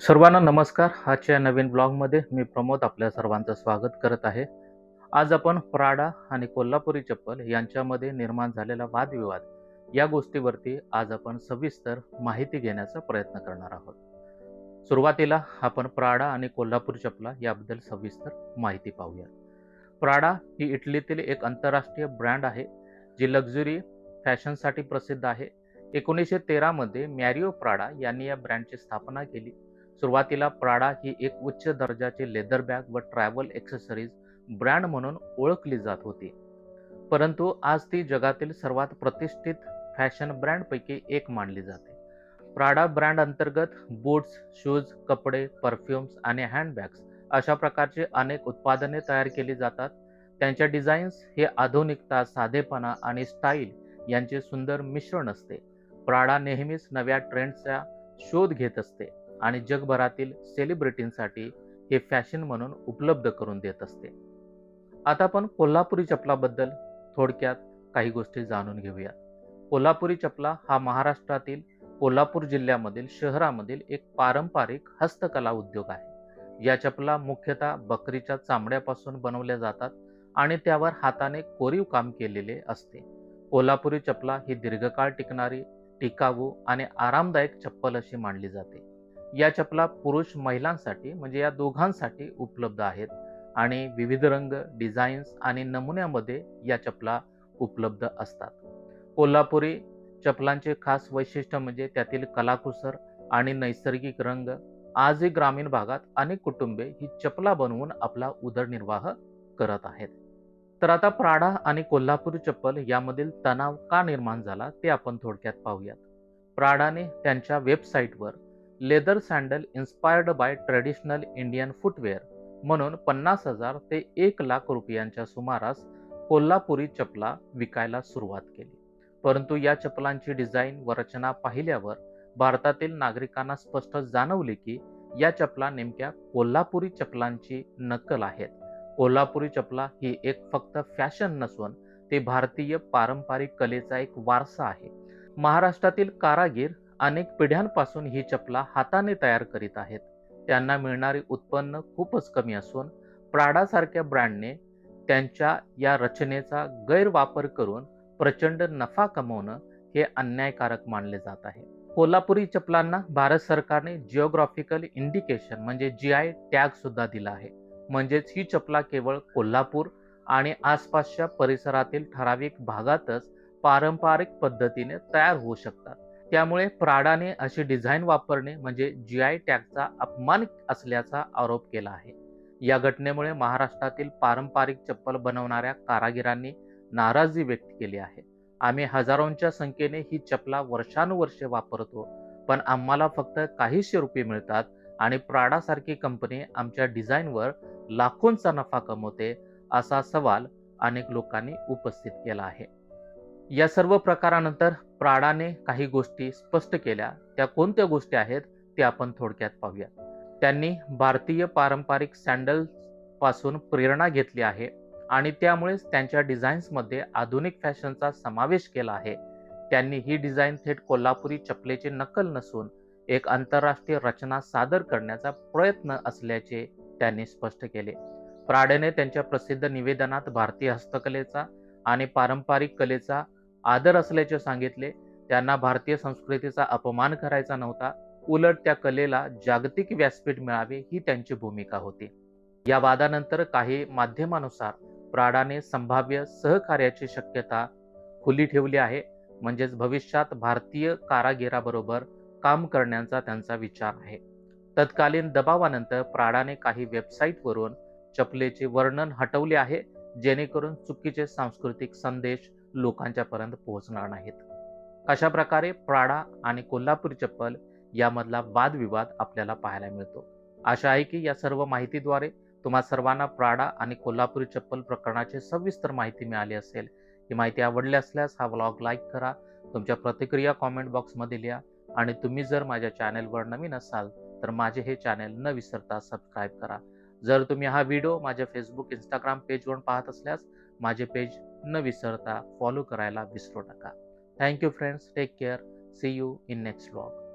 सर्वांना नमस्कार. आजच्या नवीन ब्लॉगमध्ये मी प्रमोद आपल्या सर्वांचं स्वागत करत आहे. आज आपण प्राडा आणि कोल्हापुरी चप्पल यांच्यामध्ये निर्माण झालेला वादविवाद या गोष्टीवरती आज आपण सविस्तर माहिती घेण्याचा प्रयत्न करणार आहोत. सुरुवातीला आपण प्राडा आणि कोल्हापूर चपला याबद्दल सविस्तर माहिती पाहूया प्राडा ही इटलीतील एक आंतरराष्ट्रीय ब्रँड आहे जी लक्झरी फॅशनसाठी प्रसिद्ध आहे. एकोणीसशे तेरामध्ये मॅरिओ प्राडा यांनी या ब्रँडची स्थापना केली. सुरुवातीला प्राडा ही एक उच्च दर्जाची लेदर बॅग व ट्रॅव्हल एक्सेसरीज ब्रँड म्हणून ओळखली जात होती. परंतु आज ती जगातील सर्वात प्रतिष्ठित फॅशन ब्रँडपैकी एक मानली जाते. प्राडा ब्रँड अंतर्गत बूट्स शूज कपडे परफ्युम्स आणि हँडबॅग्स अशा प्रकारचे अनेक उत्पादने तयार केली जातात. त्यांच्या डिझाईन्स हे आधुनिकता साधेपणा आणि स्टाईल यांचे सुंदर मिश्रण असते. प्राडा नेहमीच नव्या ट्रेंड्सचा शोध घेत असते. आणि जगभरातील सेलिब्रिटींसाठी हे फॅशन म्हणून उपलब्ध करून देत असते. आता आपण कोल्हापुरी चपलाबद्दल थोडक्यात काही गोष्टी जाणून घेऊया कोल्हापुरी चपला हा महाराष्ट्रातील कोल्हापूर जिल्ह्यामधील शहरामधील एक पारंपरिक हस्तकला उद्योग आहे. या चपला मुख्यतः बकरीच्या चामड्यापासून बनवल्या जातात आणि त्यावर हाताने कोरीव काम केलेले असते. कोल्हापुरी चपला ही दीर्घकाळ टिकणारी टिकाऊ आणि आरामदायक चप्पल अशी मानली जाते. या चपला पुरुष महिलांसाठी म्हणजे या दोघांसाठी उपलब्ध आहेत. आणि विविध रंग डिझाईन्स आणि नमुन्यामध्ये या चपला उपलब्ध असतात. कोल्हापुरी चपलांचे खास वैशिष्ट्य म्हणजे त्यातील कलाकुसर आणि नैसर्गिक रंग. आजही ग्रामीण भागात अनेक कुटुंबे ही चपला बनवून आपला उदरनिर्वाह करत आहेत. तर आता प्राडा आणि कोल्हापुरी चप्पल यामधील तणाव का निर्माण झाला ते आपण थोडक्यात पाहूयात. प्राडाने त्यांच्या वेबसाईटवर leather sandal inspired by traditional Indian footwear. म्हणून पन्नास हजार ते एक लाख रुपयांच्या सुमारास कोल्हापुरी चपला विकायला सुरुवात केली. परंतु या चपलांची डिझाईन व रचना पाहिल्यावर भारतातील नागरिकांना स्पष्ट जाणवले की या चपला नेमक्या कोल्हापुरी चपलांची नक्कल आहेत. कोल्हापुरी चपला ही एक फक्त फॅशन नसून ते भारतीय पारंपरिक कलेचा एक वारसा आहे. महाराष्ट्रातील कारागीर अनेक पिढ्यांपासून ही चपला हाताने तयार करीत आहेत. त्यांना मिळणारे उत्पन्न खूपच कमी असून प्राडासारख्या ब्रँडने त्यांच्या या रचनेचा गैरवापर करून प्रचंड नफा कमवणं हे अन्यायकारक मानले जात आहे. कोल्हापुरी चपलांना भारत सरकारने जिओग्राफिकल इंडिकेशन म्हणजे जी आय टॅग सुद्धा दिला आहे. म्हणजेच ही चपला केवळ कोल्हापूर आणि आसपासच्या परिसरातील ठराविक भागातच पारंपरिक पद्धतीने तयार होऊ शकतात. त्यामुळे प्राडाने अशी डिझाईन वापरणे म्हणजे जी आय टॅगचा अपमान असल्याचा आरोप केला आहे. या घटनेमुळे महाराष्ट्रातील पारंपरिक चप्पल बनवणाऱ्या कारागिरांनी नाराजी व्यक्त केली आहे. आम्ही हजारोंच्या संख्येने ही चपला वर्षानुवर्षे वापरतो पण आम्हाला फक्त काहीशे रुपये मिळतात आणि प्राडासारखी कंपनी आमच्या डिझाईनवर लाखोंचा नफा कमवते असा सवाल अनेक लोकांनी उपस्थित केला आहे. या सर्व प्रकारानंतर प्राडाने काही गोष्टी स्पष्ट केल्या. त्या कोणत्या गोष्टी आहेत ते आपण थोडक्यात पाहूया. त्यांनी भारतीय पारंपरिक सँडलपासून प्रेरणा घेतली आहे आणि त्यामुळेच त्यांच्या डिझाईन्समध्ये आधुनिक फॅशनचा समावेश केला आहे. त्यांनी ही डिझाईन थेट कोल्हापुरी चपलेची नकल नसून एक आंतरराष्ट्रीय रचना सादर करण्याचा प्रयत्न असल्याचे त्यांनी स्पष्ट केले. प्राडेने त्यांच्या प्रसिद्ध निवेदनात भारतीय हस्तकलेचा आणि पारंपरिक कलेचा आदर असल्याचे सांगितले. त्यांना भारतीय संस्कृतीचा अपमान करायचा नव्हता. उलट त्या कलेला जागतिक व्यासपीठ मिळावे ही त्यांची भूमिका होती. या वादानंतर काही माध्यमानुसार प्राडाने संभाव्य सहकार्याची शक्यता खुली ठेवली आहे. म्हणजेच भविष्यात भारतीय कारागिराबरोबर काम करण्याचा त्यांचा विचार आहे. तत्कालीन दबावानंतर प्राडाने काही वेबसाईटवरून चपलेचे वर्णन हटवले आहे जेणेकरून चुकीचे सांस्कृतिक संदेश लोकांच्यापर्यंत पोहोचणार नाहीत. अशा प्रकारे प्राडा आणि कोल्हापूर चप्पल यामधला वादविवाद आपल्याला पाहायला मिळतो. आशा आहे की या सर्व माहितीद्वारे तुम्हा सर्वांना प्राडा आणि कोल्हापुरी चप्पल प्रकरणाची सविस्तर माहिती मिळाली असेल. ही माहिती आवडली असल्यास हा व्लॉग लाईक करा तुमच्या प्रतिक्रिया कॉमेंट बॉक्समध्ये लिहा आणि तुम्ही जर माझ्या चॅनेलवर नवीन असाल तर माझे हे चॅनेल न विसरता सबस्क्राईब करा. जर तुम्ही हा व्हिडिओ माझ्या फेसबुक इंस्टाग्राम पेजवरून पाहत असल्यास माझे पेज न विसरता फॉलो करायला विसरू नका. Thank you friends take care see you in next vlog